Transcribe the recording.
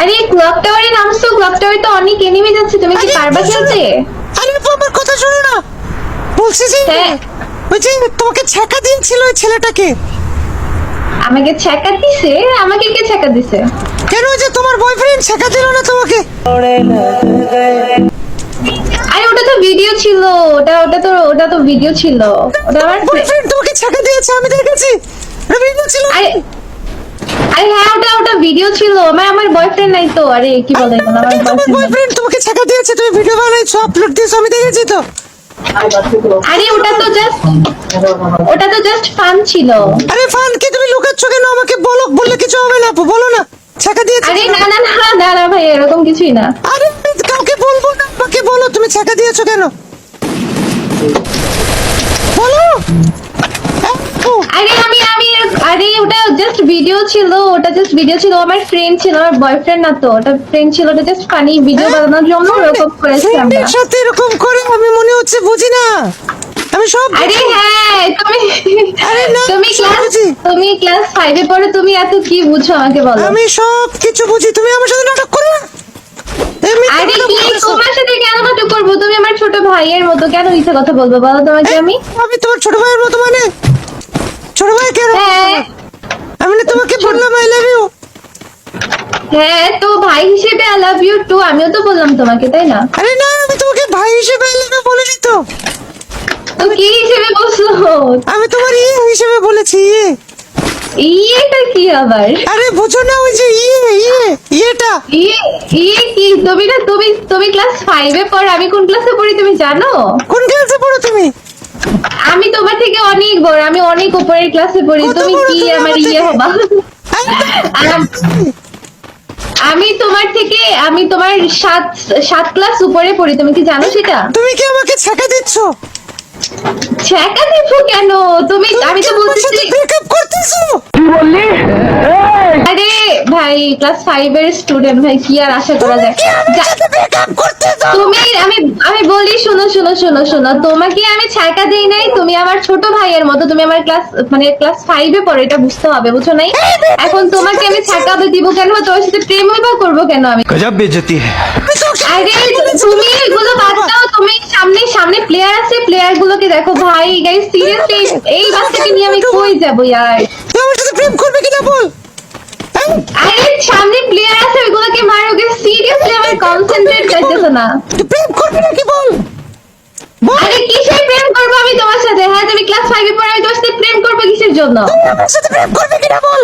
আরে ক্লক টাওয়ারে নামছো ক্লক টাওয়ারে তো অনেক এনিমি যাচ্ছে। তুমি কি পারবা খেলতে? আরে আমার কথা শোনো না। বলছি যে। ওই যে তোমাকে ছ্যাঁকা দিয়েছিল ওই ছেলেটাকে। আমাকে ছ্যাকা দিছে? আমাকে কে ছ্যাকা দিছে? কেন ওই যে তোমার বয়ফ্রেন্ড ছ্যাঁকা দিল না তোমাকে? আরে ওটা তো ভিডিও ছিল। ওটা ওটা তো ওটা তো ভিডিও ছিল। ওটা আমার বয়ফ্রেন্ড তোমাকে ছ্যাঁকা দিয়েছে আমি দেখেছি। রবীন্দ্র ছিল। আরে আরে হ্যাঁ ওটা ভিডিও ছিল। আমার আমার বয়ফ্রেন্ড নাই তো। আরে কি বলে আমার বয়ফ্রেন্ড তোমাকে ছ্যাঁকা দিয়েছে তুমি ভিডিও বানাইছো আপলোড দিয়েছ আমি দেখেছি তো। আরে ওটা তো জাস্ট ওটা তো জাস্ট ফান ছিল। আরে ফান কি তুমি লুকাচ্ছ কেন? আমাকে বলো বললে কিছু হবে না বলো না। ছ্যাঁকা দিয়েছে আরে না না না না না ভাই এরকম কিছুই না। আরে কাউকে বলব না আমাকে বলো তুমি ছাকা দিয়েছ কেন? বলো। আরে আমি আমি আরে ওটা জাস্ট ভিডিও ছিল জাস্ট ভিডিও ছিল আমার ফ্রেন্ড ছিল আমার বয়ফ্রেন্ড না তো ওটা ফ্রেন্ড ছিল ওটা জাস্ট ফানি ভিডিও বানানোর জন্য ওরকম করেছি আমরা। সাথে এরকম করে আমি মনে হচ্ছে বুঝি না। আমি সব আরে হ্যাঁ তুমি আরে না, তুমি ক্লাস তুমি ক্লাস ফাইভে পড়ে তুমি এত কি বুঝো আমাকে বলো। আমি সব কিছু বুঝি। তুমি আমার সাথে নাটক করো আরে কি তোমার সাথে কেন নাটক করব? তুমি আমার ছোট ভাইয়ের মতো কেন মিথ্যা কথা বলব? বলো তোমাকে আমি। আমি তোমার ছোট ভাইয়ের মতো মানে ছোট ভাই কেন হ্যাঁ আমি না তোমাকে বললাম আই লাভ ইউ হ্যাঁ তো ভাই হিসেবে আই লাভ ইউ টু আমিও তো বললাম তোমাকে তাই না? আরে না আমি তোমাকে ভাই হিসেবে আই লাভ ইউ বলিনি তো। তো কি হিসেবে বলছো? আমি তোমার ইয়ে হিসেবে বলেছি ইয়ে। ইয়েটা কি আবার? আরে বুঝো না ওই যে ইয়ে ইয়ে ইয়েটা। ইয়ে ইয়ে কি? তুমি না তুমি তুমি ক্লাস ফাইভে পড়ো আমি কোন ক্লাসে পড়ি তুমি জানো? কোন ক্লাসে পড়ো তুমি? আমি তোমার থেকে অনেক বড় আমি অনেক উপরের ক্লাসে পড়ি তুমি কি আমার ইয়ে? হবা? আম- তোমার থেকে আমি তোমার সাত সাত ক্লাস উপরে পড়ি তুমি কি জানো সেটা? তুমি কি আমাকে ছাকা দিচ্ছ? ছ্যাঁকা দিব কেন? তুমি আমি তো বলতেছি ব্রেকআপ করতেছো? কি আরে ভাই ক্লাস ফাইভ এর স্টুডেন্ট ভাই কি আর আশা করা যায়? তুমি আমি আমি বলি শোনো শোনো শোনো শোনো তোমাকে আমি ছাকা দেই নাই তুমি আমার ছোট ভাইয়ের মতো তুমি আমার ক্লাস মানে ক্লাস ফাইভে পড়ো এটা বুঝতে হবে বুঝো নাই? এখন তোমাকে আমি ছাকা দিব কেন? তোমার সাথে প্রেম বিবাহ করব কেন আমি? আরে তুমি এগুলো বাদ দাও তুমি সামনে সামনে প্লেয়ার আছে প্লেয়ার গুলোকে দেখো ভাই গাইস সিরিয়াসলি এই বাচ্চাকে নিয়ে আমি কই যাব ইয়ার? সাথে প্রেম করবে কিনা বল? কনসেন্ট্রেট যাইতেছে না। তুই প্রেম করবি নাকি বল? আরে কিসের প্রেম করব আমি তোমার সাথে? হ্যাঁ তুমি ক্লাস ফাইভে পড়ে আমি তোমার সাথে প্রেম করব কিসের জন্য? তুমি আমার সাথে প্রেম করবে কিনা বল?